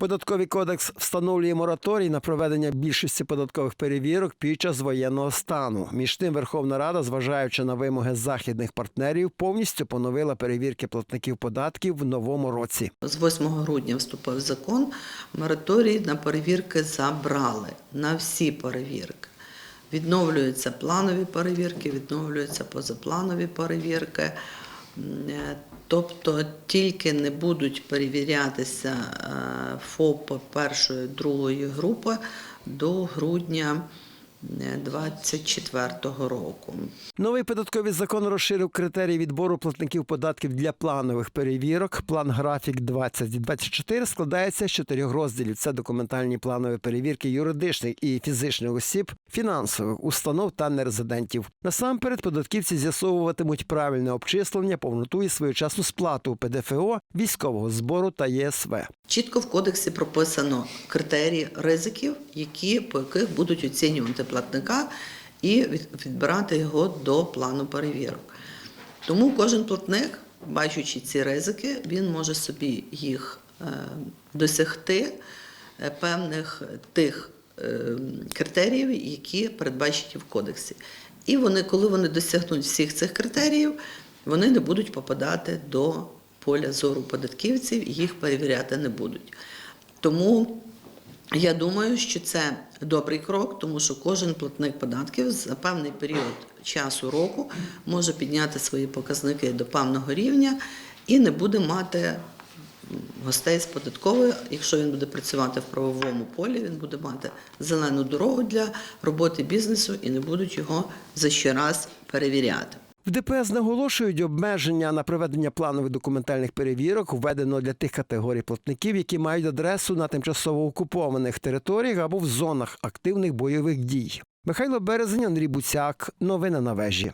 Податковий кодекс встановлює мораторій на проведення більшості податкових перевірок під час воєнного стану. Між тим, Верховна Рада, зважаючи на вимоги західних партнерів, повністю поновила перевірки платників податків в новому році. З 8 грудня вступив закон, мораторій на перевірки забрали, на всі перевірки. Відновлюються планові перевірки, відновлюються позапланові перевірки. Е, Тобто тільки не будуть перевірятися е, ФОП першої, другої групи до грудня 2024 року. Новий податковий закон розширив критерії відбору платників податків для планових перевірок. План графік 2024 складається з чотирьох розділів. Це документальні планові перевірки юридичних і фізичних осіб, фінансових установ та нерезидентів. Насамперед, податківці з'ясовуватимуть правильне обчислення, повноту і своєчасну сплату ПДФО, військового збору та ЄСВ. Чітко в кодексі прописано критерії ризиків, які, по яких будуть оцінювати платника і відбирати його до плану перевірок. Тому кожен платник, бачучи ці ризики, він може собі їх е, досягти е, певних тих е, критеріїв, які передбачені в кодексі. І вони, коли вони досягнуть всіх цих критеріїв, вони не будуть попадати до поля зору податківців їх перевіряти не будуть. Тому я думаю, що це добрий крок, тому що кожен платник податків за певний період часу року може підняти свої показники до певного рівня і не буде мати гостей з податкової. Якщо він буде працювати в правовому полі, він буде мати зелену дорогу для роботи бізнесу і не будуть його за щораз перевіряти. В ДПС наголошують, обмеження на проведення планових документальних перевірок введено для тих категорій платників, які мають адресу на тимчасово окупованих територіях або в зонах активних бойових дій. Михайло Березень, Андрій Буцяк. Новини на вежі.